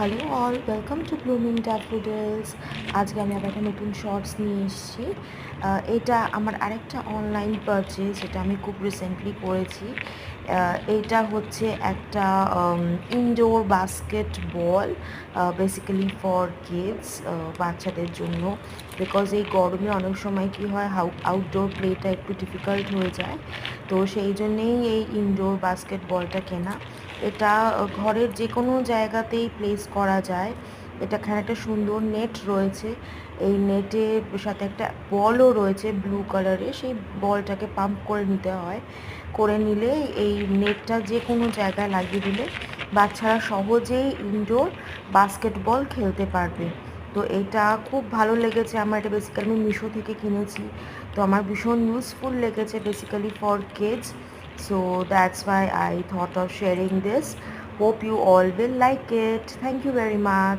Hello all welcome to blooming daffodils আজকে আমি আবার একটা নতুন শর্টস নিয়ে এসেছি। এটা আমার আরেকটা অনলাইন পারচেজ যেটা আমি খুব রিসেন্টলি করেছি। এটা হচ্ছে একটা indoor basketball basically for kids বাচ্চাদের জন্য। বিকজ এই গরমে অনেক সময় কি হয় আউটডোর প্লেটা একটু ডিফিকাল্ট হয়ে যায়। তো সেই জন্যেই এই ইনডোর বাস্কেট বলটা কেনা। এটা ঘরের যে কোনো জায়গাতেই প্লেস করা যায়। এটা এখানে একটা সুন্দর নেট রয়েছে। এই নেটের সাথে একটা বলও রয়েছে ব্লু কালারের সেই বলটাকে পাম্প করে নিতে হয়। করে নিলে এই নেটটা যে কোনো জায়গায় লাগিয়ে দিলে বাচ্চারা সহজেই ইনডোর বাস্কেটবল খেলতে পারবে। তো এটা খুব ভালো লেগেছে। আমার এটা বেসিক্যালি আমি মিশো থেকে কিনেছি। তো আমার ভীষণ ইউজফুল লেগেছে basically for kids so that's why I thought of sharing this hope you all will like it thank you very much